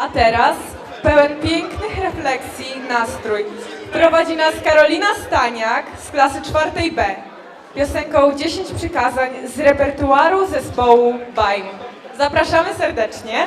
A teraz pełen pięknych refleksji nastrój prowadzi nas Karolina Staniak z klasy czwartej B piosenką 10 przykazań z repertuaru zespołu BAJM. Zapraszamy serdecznie.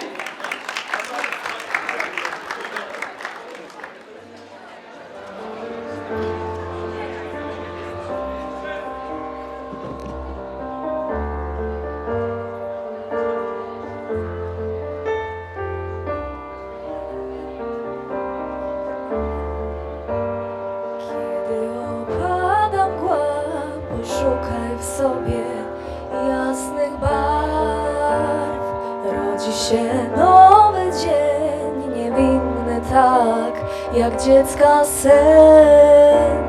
Poszukaj w sobie jasnych barw. Rodzi się nowy dzień, niewinny tak, jak dziecka sen.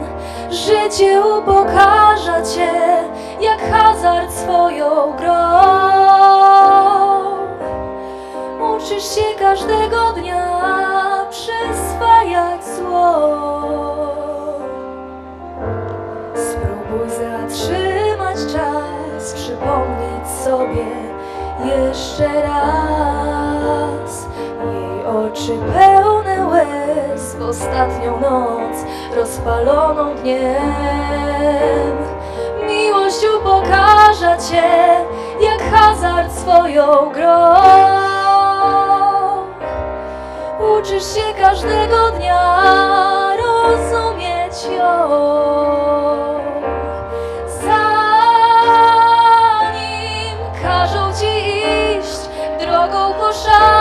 Życie upokarza cię, jak hazard swoją grą. Uczysz się każdego jeszcze raz jej oczy pełne łez w ostatnią noc rozpaloną dniem. Miłość upokarza cię, jak hazard swoją grą. Uczysz się każdego dnia rozumieć ją. show.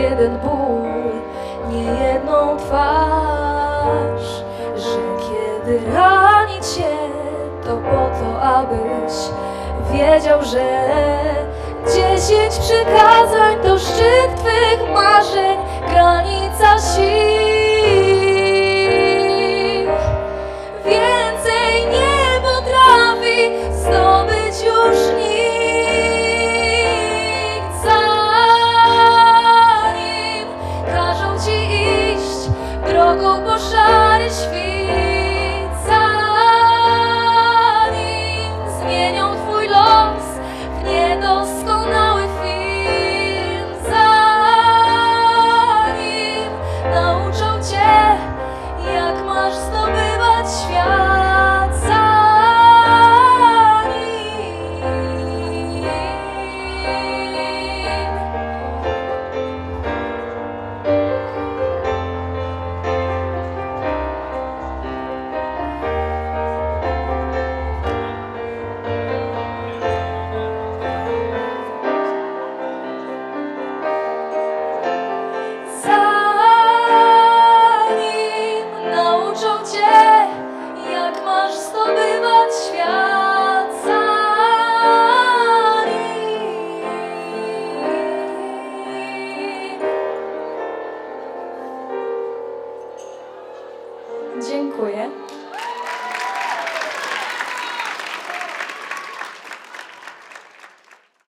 Jeden ból, nie jedną twarz, że kiedy rani cię, to po to, abyś wiedział, że dziesięć przykazań to szczyt twych marzeń, granica sił. Dziękuję.